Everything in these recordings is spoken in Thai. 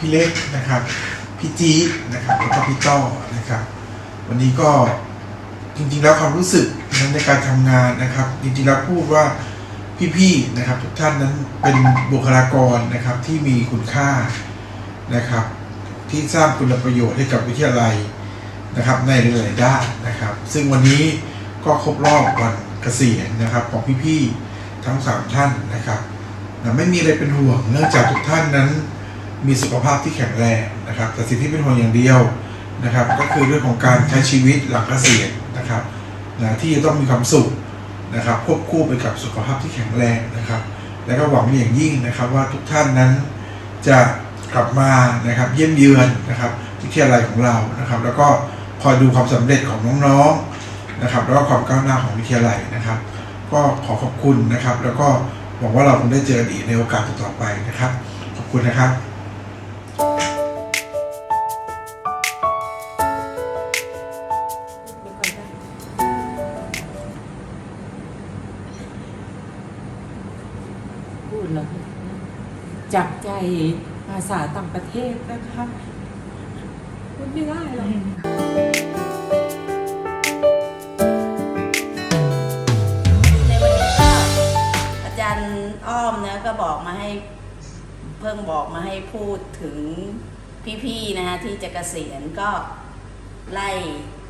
พี่เล็กนะครับพี่จีนะครับแล้วก็พี่ต้อนะครับ วันนี้ก็จริงๆแล้วความรู้สึกนั้นในการทำงานนะครับ จริงๆแล้วพูดว่าพี่ๆนะครับ ทุกท่านนั้นเป็นบุคลากรนะครับที่มีคุณค่านะครับ ที่สร้างคุณประโยชน์ให้กับวิทยาลัยนะครับ ในหลายๆด้านนะครับ ซึ่งวันนี้ก็ครบรอบวันเกษียณนะครับ ของพี่ๆทั้งสามท่านนะครับไม่มีอะไรเป็นห่วงเนื่องจากทุกท่านนั้น มีสุขภาพที่แข็งแรงนะครับ แต่สิ่งที่เป็นห่วงอย่างเดียวนะครับ ก็คือเรื่องของการใช้ชีวิตหลังเกษียณนะครับนะที่จะต้องมีความสุขนะครับ ควบคู่ไปกับสุขภาพที่แข็งแรงนะครับ และก็หวังอย่างยิ่งนะครับว่าทุกท่านนั้นจะกลับมานะครับ เยี่ยมเยือนนะครับวิทยาลัยของเรานะครับ แล้วก็คอยดูความสำเร็จของน้องๆนะครับ แล้วก็ความก้าวหน้าของวิทยาลัยนะครับ ก็ขอขอบคุณนะครับ แล้วก็หวังว่าเราคงได้เจอกันอีกในโอกาสต่อไปนะครับ ขอบคุณนะครับ จากใจภาษาต่างประเทศนะคะพูดไม่ได้หรอกในวันนี้ก็อาจารย์อ้อมนะก็บอกมาให้เพิ่งบอกมาให้พูดถึงพี่ๆนะคะที่จะเกษียณก็ไล่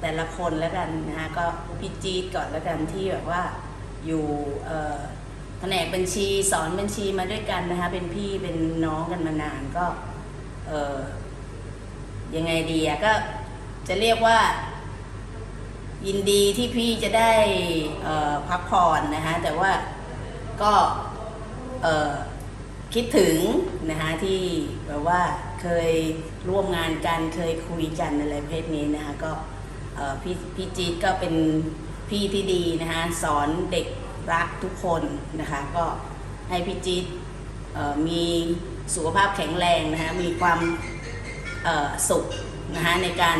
แต่ละคนแล้วกันนะคะก็พี่จี๊ดก่อนแล้วกันที่แบบว่าอยู่เอ แผนกบัญชีสอนบัญชีมาด้วยกันนะคะ เป็นพี่เป็นน้องกันมานานก็เออยังไงดีอะก็จะเรียกว่า ยินดีที่พี่จะได้เออพักผ่อนนะคะแต่ว่าก็เออคิดถึงนะคะที่แบบว่าเคยร่วมงานกันเคยคุยกันอะไรประเพศนี้นะคะก็เออพี่พี่จี๊ดก็เป็นพี่ที่ดีนะคะสอนเด็ก รักทุกคนนะคะ ก็ให้พี่จี๊ดมีสุขภาพแข็งแรงนะคะมีความสุขนะคะในการ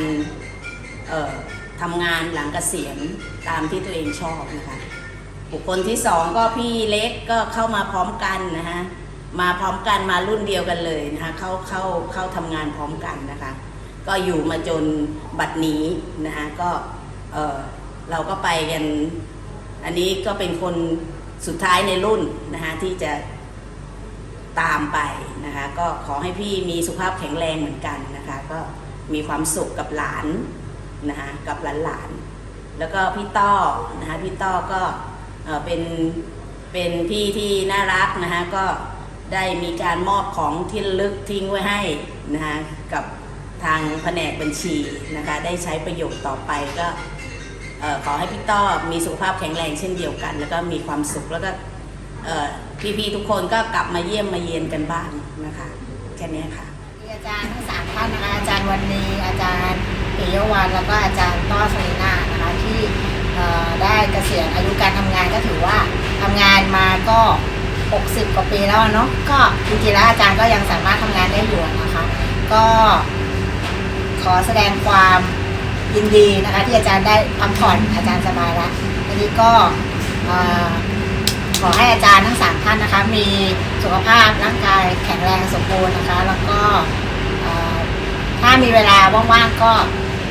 ทำงานหลังเกษียณตามที่ตัวเองชอบนะคะ บุคคลที่สองก็พี่เล็กก็เข้ามาพร้อมกันนะคะมาพร้อมกันมารุ่นเดียวกันเลยนะคะเข้าเข้าเข้าทำงานพร้อมกันนะคะ ก็อยู่มาจนบัดนี้นะคะก็เเราก็ไปกัน อันนี้ก็เป็นคนสุดท้ายในรุ่นนะคะที่จะตามไปนะคะก็ขอให้พี่มีสุขภาพแข็งแรงเหมือนกันนะคะก็มีความสุขกับหลานนะคะกับหลานๆแล้วก็พี่ต้อนะคะพี่ต้อก็เป็นเป็นพี่ที่น่ารักนะคะก็ได้มีการมอบของที่ลึกทิ้งไว้ให้นะคะกับทางแผนกบัญชีนะคะได้ใช้ประโยชน์ต่อไปก็ ขอให้พี่ต้อมีสุขภาพแข็งแรงเช่นเดียวกัน แล้วก็มีความสุขแล้วก็พี่ๆทุกคนก็กลับมาเยี่ยมมาเยียนกันบ้างนะคะแค่นี้ค่ะอาจารย์ทั้งสามท่านนะคะอาจารย์วันนีอาจารย์ปิยวันแล้วก็อาจารย์ต้อสลินานะคะที่ได้เกษียณอายุการทำงานก็ถือว่าทำงานมาก็ 60 กว่าปีแล้วเนาะก็จริงๆแล้วอาจารย์ก็ยังสามารถทำงานได้อยู่นะคะ ก็ขอแสดงความ ยินดีนะคะที่อาจารย์ได้พักผ่อนอาจารย์สบายแล้วทีนี้ก็ขอให้อาจารย์ทั้งสามท่านนะคะ มีสุขภาพร่างกายแข็งแรงสมบูรณ์นะคะ แล้วก็ถ้ามีเวลาว่างๆก็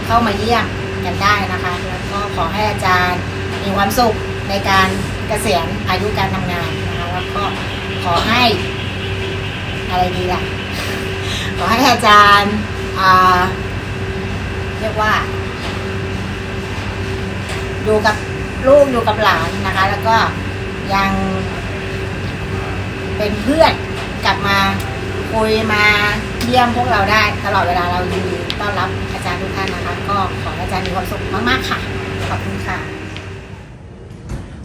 เข้ามาเยี่ยมกันได้นะคะ แล้วก็ขอให้อาจารย์มีความสุขในการเกษียณอายุการทำงานนะคะแล้วก็ขอให้อะไรดีล่ะ ขอให้อาจารย์เรียกว่า อยู่กับลูกอยู่กับหลานนะคะ แล้วก็ยังเป็นเพื่อนกลับมาคุยมาเยี่ยมพวกเราได้ตลอดเวลาเรายินดีต้อนรับอาจารย์ทุกท่านนะคะ ก็ขออาจารย์มีความสุขมากๆค่ะ ขอบคุณค่ะ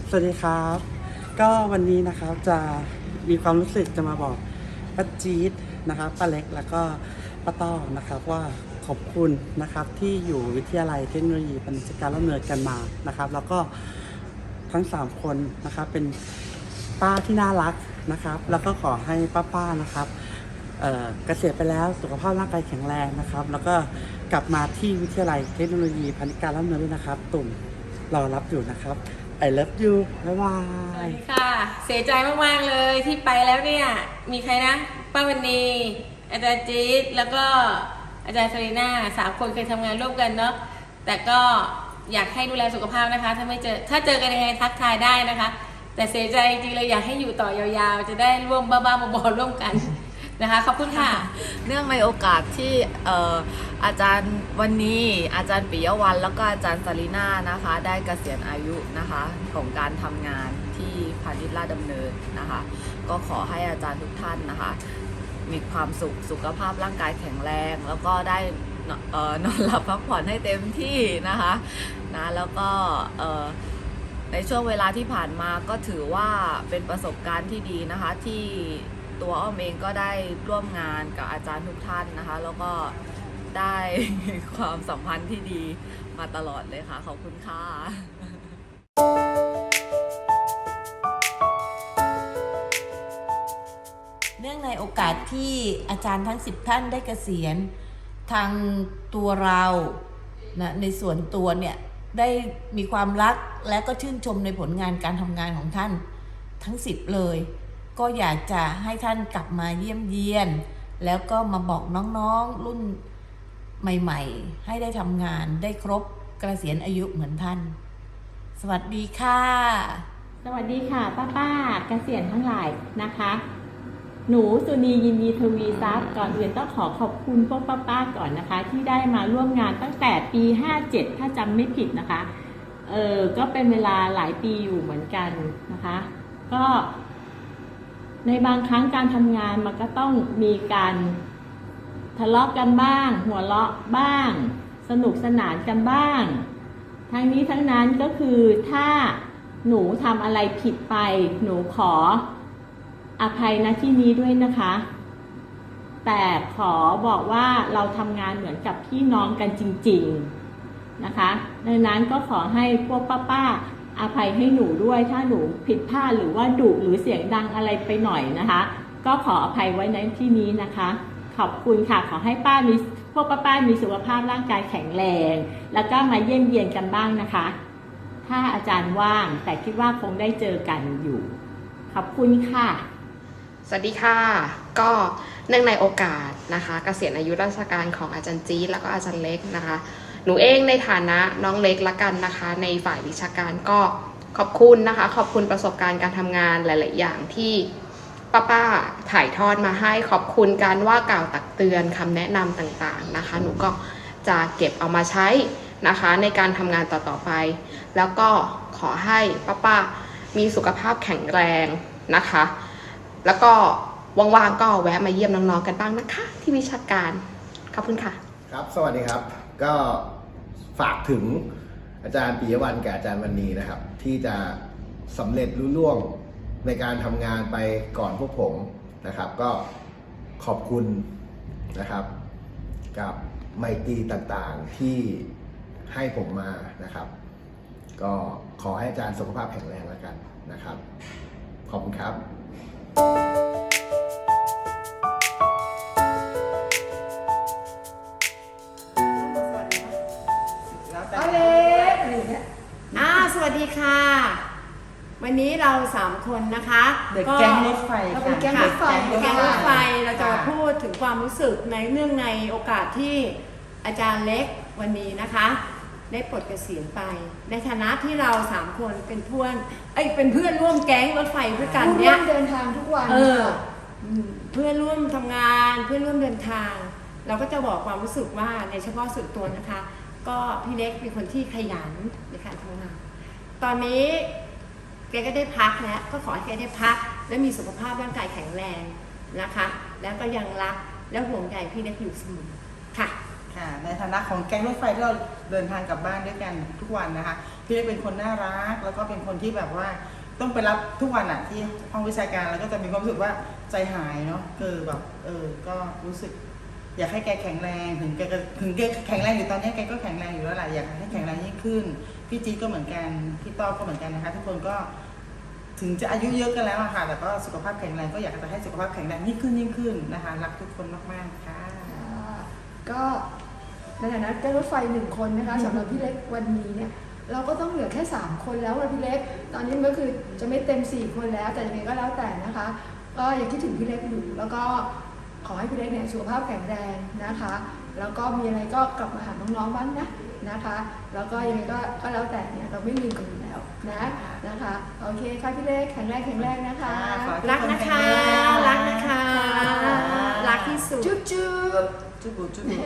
สวัสดีครับ ก็วันนี้นะครับจะมีความรู้สึกจะมาบอกป้าจี๊ดนะครับป้าเล็กแล้วก็ป้าต้อนะครับว่า ขอบคุณนะครับที่อยู่วิทยาลัยเทคโนโลยีปฏิบัติการและเนินกันมานะครับ แล้วก็ทั้ง 3 คนนะครับเป็นป้าที่น่ารักนะครับ แล้วก็ขอให้ป้าๆนะครับเกษียณไปแล้วสุขภาพร่างกายแข็งแรงนะครับ แล้วก็กลับมาที่วิทยาลัยเทคโนโลยีพาณิชย์การและเนินด้วยนะครับ ตุ่มรอรับอยู่นะครับ I love you บ๊ายบาสวัยสดีค่ะ เสียใจมาก ๆ เลยที่ไปแล้วเนี่ย มีใครนะ ป้าวันนีอาจารย์จี๊ดแล้วก็ อาจารย์สรีน่าสามคนเคยทำงานร่วมกันเนาะแต่ก็อยากให้ดูแลสุขภาพนะคะ ถ้าไม่เจอถ้าเจอกันยังไงทักทายได้นะคะ แต่เสียใจจริงเลยอยากให้อยู่ต่อยาวๆ จะได้ร่วมบ้าๆบอๆร่วมกันนะคะขอบคุณค่ะ เนื่องในโอกาสที่เอาจารย์วันนี้ อาจารย์ปิยวันแล้วก็อาจารย์สลีน่านะคะ ได้เกษียณอายุนะคะของการทำงานที่พาณิชย์ลาดดำเนินนะคะ ก็ขอให้อาจารย์ทุกท่านนะคะ มีความสุขสุขภาพร่างกายแข็งแรง แล้วก็ได้นอนหลับพักผ่อนให้เต็มที่นะคะนะแล้วก็ในช่วงเวลาที่ผ่านมาก็ถือว่าเป็นประสบการณ์ที่ดีนะคะ ที่ตัวอ้อมเองก็ได้ร่วมงานกับอาจารย์ทุกท่านนะคะ แล้วก็ได้ความสัมพันธ์ที่ดีมาตลอดเลยค่ะ ขอบคุณค่ะ โอกาสที่อาจารย์ทั้ง 10 ท่านได้เกษียณ ทางตัวเรานะในส่วนตัวเนี่ยได้มีความรักและก็ชื่นชมในผลงานการทำงานของท่านทั้ง 10 เลย ก็อยากจะให้ท่านกลับมาเยี่ยมเยียน แล้วก็มาบอกน้องๆรุ่นใหม่ ๆ ให้ได้ทำงานได้ครบเกษียณอายุเหมือนท่าน สวัสดีค่ะ สวัสดีค่ะป้าป้าๆเกษียณทั้งหลายนะคะ หนูสุนียินดีทวีทรัพย์ก่อนอื่นต้องขอขอบคุณพวกป้าป้าๆก่อนนะคะ ที่ได้มาร่วมงานตั้งแต่ปี 57 ถ้าจำไม่ผิดนะคะ เออก็เป็นเวลาหลายปีอยู่เหมือนกันนะคะ ก็ ในบางครั้งการทำงานมันก็ต้องมีการทะเลาะกันบ้าง หัวเราะบ้าง สนุกสนานกันบ้าง ทั้งนี้ทั้งนั้นก็คือถ้าหนูทำอะไรผิดไป หนูขอ อภัยณที่นี้ด้วยนะคะ แต่ขอบอกว่าเราทำงานเหมือนกับพี่น้องกันจริง ๆนะคะดังนั้นก็ขอให้พวกป้าๆอภัยให้หนูด้วยถ้าหนูผิดพลาดหรือว่าดุหรือเสียงดังอะไรไปหน่อยนะคะ ก็ขออภัยไว้ในที่นี้นะคะ ขอบคุณค่ะขอให้ป้ามีพวกป้าๆมีสุขภาพร่างกายแข็งแรง แล้วก็มาเยี่ยมเยียนกันบ้างนะคะ ถ้าอาจารย์ว่างแต่คิดว่าคงได้เจอกันอยู่ ขอบคุณค่ะ สวัสดีค่ะ ก็เนื่องในโอกาสนะคะเกษียณอายุราชการของอาจารย์จี๊แล้วก็อาจารย์เล็กนะคะ หนูเองในฐานะน้องเล็กละกันนะคะ ในฝ่ายวิชาการก็ขอบคุณนะคะ ขอบคุณประสบการณ์การทำงานหลาย ๆ อย่างที่ป้าป้าๆถ่ายทอดมาให้ขอบคุณการว่ากล่าวตักเตือนคำแนะนำต่าง ๆ นะคะ หนูก็จะเก็บเอามาใช้นะคะในการทำงานต่อ ๆ ไป แล้วก็ขอให้ป้าๆมีสุขภาพแข็งแรงนะคะ แล้วก็ว่างๆก็แวะมาเยี่ยมน้องๆกันบ้างนะคะ ที่วิชาการ ขอบคุณค่ะ ครับ สวัสดีครับ ก็ฝากถึงอาจารย์ปิยวันกับอาจารย์วันนีนะครับ ที่จะสำเร็จรุ่ล่วงในการทำงานไปก่อนพวกผมนะครับ ก็ขอบคุณนะครับ กับไมตรีต่างๆที่ให้ผมมานะครับ ก็ขอให้อาจารย์สุขภาพแข็งแรงแล้วกันนะครับ ขอบคุณครับ เอาเล็กอ่าสวัสดีค่ะ วันนี้เราสามคนนะคะเด็กแก๊งรถไฟเราค่ะเป็นแก๊งรถไฟเด็กแก๊แก๊งงรรถถไฟไฟเราจะมาค่ะพูดถึงความรู้สึกในเนื่องในโอกาสที่อาจารย์เล็กวันนี้นะคะ ได้ปลดเกษียณไป ในฐานะที่เราสามคนเป็นเพื่อนเอ้ยเป็นเพื่อนร่วมแก๊งรถไฟด้วยกันเนี่ยเดินทางทุกวันเอออืมเพื่อนร่วมทำงานเพื่อนร่วมเดินทาง เราก็จะบอกความรู้สึกว่าในเฉพาะส่วนตัวนะคะ ก็พี่เล็กเป็นคนที่ขยันในการทำงาน ตอนนี้แกก็ได้พักแล้วก็ขอให้แกได้พัก และมีสุขภาพร่างกายแข็งแรงนะคะ แล้วก็ยังรักและห่วงใยพี่เล็กอยู่เสมอค่ะ ค่ะในฐานะของแก๊งรถไฟที่เราเดินทางกลับบ้านด้วยกันทุกวันนะคะพี่เล็กเป็นคนน่ารัก แล้วก็เป็นคนที่แบบว่าต้องไปรับทุกวันอะที่ห้องวิชาการแล้วก็จะมีความรู้สึกว่าใจหายเนาะคือแบบเออก็รู้สึก อยากให้แกแข็งแรงถึงแกจะถึงแกแข็งแรงอยู่ตอนนี้แกก็แข็งแรงอยู่แล้วแหละอยากให้แข็งแรงยิ่งขึ้นพี่จีดก็เหมือนกันพี่ต้อก็เหมือนกันนะคะ ทุกคนก็ถึงจะอายุเยอะกันแล้วอะค่ะ แต่ก็สุขภาพแข็งแรงก็อยากจะให้สุขภาพแข็งแรงยิ่งขึ้นยิ่งขึ้นนะคะ รักทุกคนมากๆค่ะก็ ในฐานะแก๊งรถไฟหนึ่งคนนะคะสำหรับพี่เล็กวันนี้เนี่ยเราก็ต้องเหลือแค่ 3 คนแล้วอะพี่เล็ก ตอนนี้มันก็คือจะไม่เต็ม 4 คนแล้ว แต่ยังไงก็แล้วแต่นะคะ ก็ยังคิดถึงพี่เล็กอยู่แล้วก็ขอให้พี่เล็กเนี่ยสุขภาพแข็งแรงนะคะ แล้วก็มีอะไรก็กลับมาหาน้องๆบ้างนะนะคะ แล้วก็ยังไงก็ก็แล้วแต่เนี่ยเราไม่ลืมกันอยู่แล้วนะนะคะโอเคค่ะพี่เล็กแข็งแรงแข็งแรงนะคะ รักนะคะรักนะคะรักที่สุดจุ๊บจุ๊บจุบุจุบุ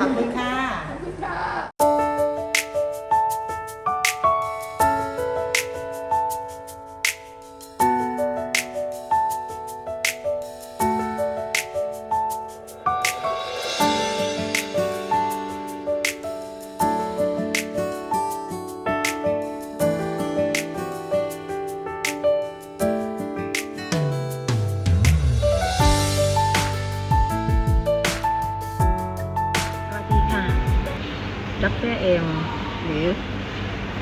ขอบคุณ หรือ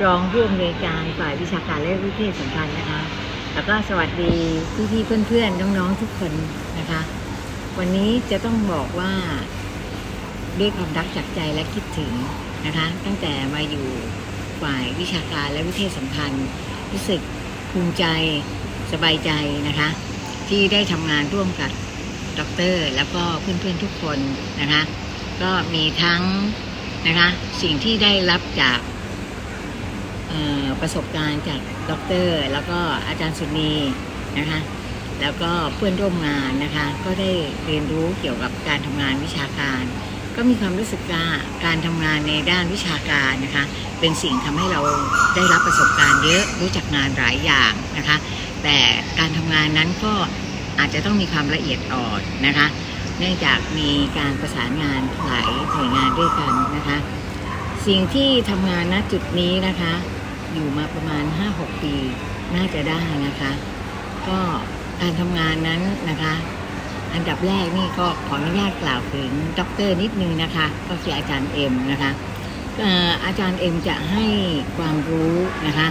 รองผู้อำนวยการฝ่ายวิชาการและวิเทศสัมพันธ์นะคะ แล้วก็สวัสดีพี่ๆเพื่อนๆน้องๆทุกคนนะคะ วันนี้จะต้องบอกว่าด้วยความรักจากใจและคิดถึงนะคะ ตั้งแต่มาอยู่ฝ่ายวิชาการและวิเทศสัมพันธ์ รู้สึกภูมิใจสบายใจนะคะ ที่ได้ทำงานร่วมกับดรแล้วก็เพื่อนๆทุกคนนะคะ ก็มีทั้ง นะคะสิ่งที่ได้รับจากประสบการณ์จากดรแล้วก็อาจารย์สุนีนะคะแล้วก็เพื่อนร่วมงานนะคะก็ได้เรียนรู้เกี่ยวกับการทำงานวิชาการ ก็มีความรู้สึกว่าการทำงานในด้านวิชาการนะคะเป็นสิ่งทำให้เราได้รับประสบการณ์เยอะรู้จักงานหลายอย่างนะคะแต่การทำงานนั้นก็อาจจะต้องมีความละเอียดอ่อนนะคะ เนื่องจากมีการประสานงานหลายหน่วยงานด้วยกันนะคะ สิ่งที่ทำงานณจุดนี้นะคะ อยู่มาประมาณ 5-6 ปีน่าจะได้นะคะ ก็การทำงานนั้นนะคะ อันดับแรกนี่ก็ขออนุญาตกล่าวถึงด็อกเตอร์นิดนึงนะคะ ก็คืออาจารย์เอ็มนะคะอาจารย์เอ็มจะให้ความรู้นะคะ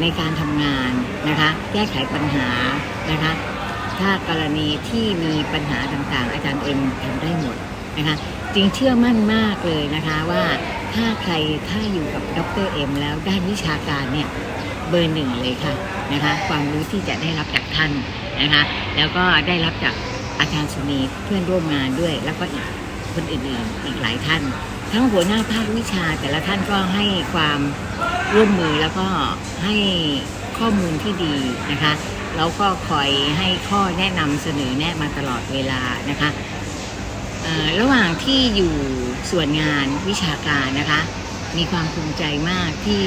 ในการทำงานนะคะ แก้ไขปัญหานะคะ ถ้ากรณีที่มีปัญหาต่างๆ อาจารย์เอ็มทำได้หมดนะคะจริงเชื่อมั่นมากเลยนะคะว่าถ้าใครถ้าอยู่กับดรเอ็มแล้วด้านวิชาการเนี่ยเบอร์หนึ่งเลยค่ะนะคะความรู้ที่จะได้รับจากท่านนะคะแล้วก็ได้รับจากอาจารย์สุนีเพื่อนร่วมงานด้วย แล้วก็อีกคนอื่นๆอีกหลายท่าน ทั้งหัวหน้าภาควิชา แต่ละท่านก็ให้ความร่วมมือแล้วก็ให้ข้อมูลที่ดีนะคะ แล้วก็คอยให้ข้อแนะนำเสนอแนะมาตลอดเวลานะคะระหว่างที่อยู่ส่วนงานวิชาการนะคะ มีความภูมิใจมากที่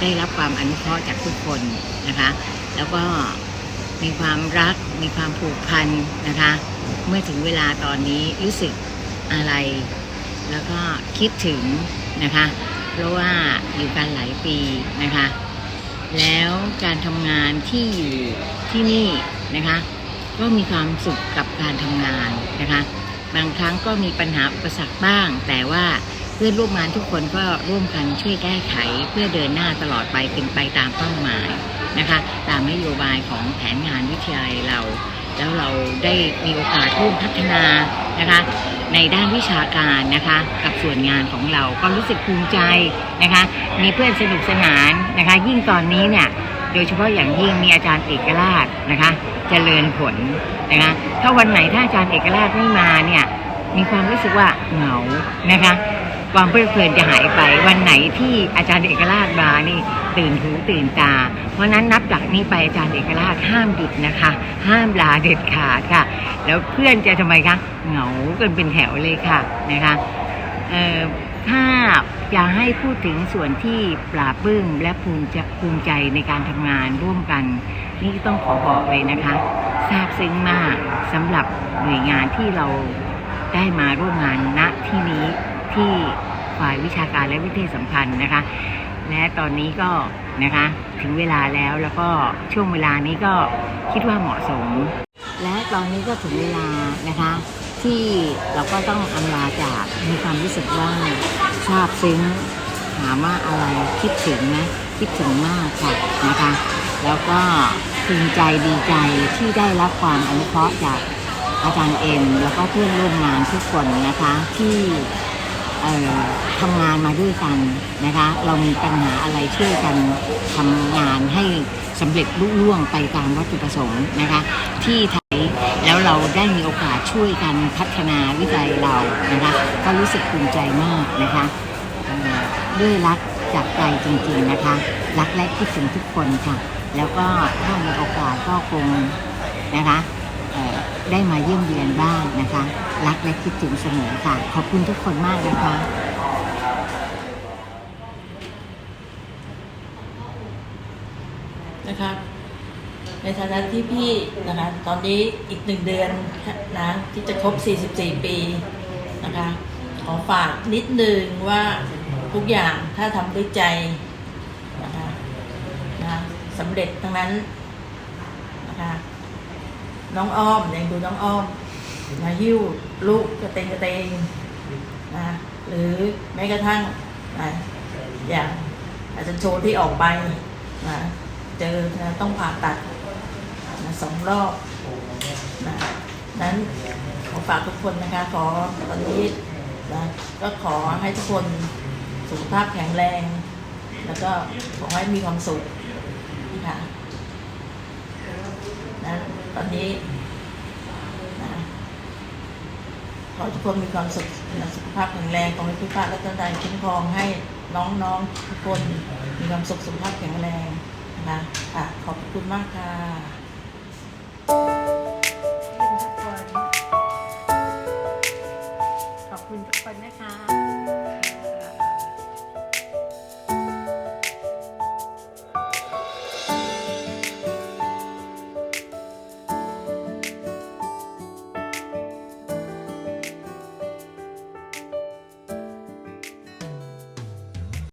ได้รับความอนุเคราะห์จากทุกคนนะคะ แล้วก็มีความรัก มีความผูกพันนะคะ เมื่อถึงเวลาตอนนี้รู้สึกอะไร แล้วก็คิดถึงนะคะ เพราะว่าอยู่กันหลายปีนะคะ แล้วการทำงานที่อยู่ที่นี่นะคะ ก็มีความสุขกับการทำงานนะคะ บางครั้งก็มีปัญหาอุปสรรคบ้าง แต่ว่าเพื่อนร่วมงานทุกคนก็ร่วมกันช่วยแก้ไขเพื่อเดินหน้าตลอดไปเป็นไปตามเป้าหมายนะคะ ตามนโยบายของแผนงานวิทยาลัยเรา แล้วเราได้มีโอกาสร่วมพัฒนานะคะ ในด้านวิชาการนะคะกับส่วนงานของเราก็รู้สึกภูมิใจนะคะมีเพื่อนสนุกสนานนะคะยิ่งตอนนี้เนี่ยโดยเฉพาะอย่างยิ่งมีอาจารย์เอกราชนะคะเจริญผลนะคะถ้าวันไหนถ้าอาจารย์เอกราชไม่มาเนี่ยมีความรู้สึกว่าเหงานะคะ ความเพลิดเพลินจะหายไป วันไหนที่อาจารย์เอกราชมานี่ตื่นหูตื่นตา เพราะนั้นนับจากนี้ไปอาจารย์เอกราชห้ามหยุดนะคะ ห้ามลาเด็ดขาดค่ะ แล้วเพื่อนจะทำไมคะเหงากันเป็นแถวเลยค่ะนะคะเอ่อถ้าจะให้พูดถึงส่วนที่ปราบปลื้มและภูมิภูมิใจในการทำงานร่วมกัน นี่ต้องขอบอกเลยนะคะซาบซึ้งมากสำหรับหน่วยงานที่เราได้มาร่วมงานณที่นี้ ที่ฝ่ายวิชาการและวิเทศสัมพันธ์นะคะ และตอนนี้ก็นะคะถึงเวลาแล้วแล้วก็ช่วงเวลานี้ก็คิดว่าเหมาะสม และตอนนี้ก็ถึงเวลานะคะ ที่เราก็ต้องอำลาจากมีความรู้สึกว่าซาบซึ้งถามว่าอะไรคิดถึงนะคิดถึงมากค่ะนะคะ แล้วก็ภูมิใจดีใจที่ได้รับความอนุเคราะห์จากอาจารย์เอ็มแล้วก็เพื่อนร่วมงานทุกคนนะคะที่ ทำงานมาด้วยกันนะคะ เรามีปัญหาอะไรช่วยกันทำงานให้สำเร็จลุล่วงไปตามวัตถุประสงค์นะคะ ที่ไทยแล้วเราได้มีโอกาสช่วยกันพัฒนาวิจัยเรานะคะก็รู้สึกภูมิใจมากนะคะด้วยรักจากใจจริงๆนะคะ รักและคิดถึงทุกคนค่ะ แล้วก็ถ้ามีโอกาสก็คงนะคะ ได้มาเยี่ยมเยียนบ้างนะคะ รักและคิดถึงเสมอค่ะ ขอบคุณทุกคนมากนะคะนะครับในฐานะที่พี่นะคะตอนนี้อีกหนึ่งเดือนนะที่จะครบ 44 ปีนะคะขอฝากนิดนึงว่าทุกอย่างถ้าทำด้วยใจนะคะนะสำเร็จทั้งนั้นนะคะ น้องอ้อมอย่างดูน้องอ้อมมาหิ้วลูกกระเตงกระเตงนะหรือแม้กระทั่งนะอย่างอาจจะโชว์ที่ออกไปนะเจอนะต้องผ่าตัดนะสองรอบนะนั้นขอฝากทุกคนนะคะขอตอนนี้นะก็ขอให้ทุกคนสุขภาพแข็งแรง แล้วก็ขอให้มีความสุขค่ะนะ ตอนนี้นะขอทุกคนมีความสุขสุขภาพแข็งแรงขอให้พุทธะรัตนตรัยคุ้มครองให้น้องๆทุกคนมีความสุขสุขภาพแข็งแรงนะคะค่ะขอบคุณมากค่ะ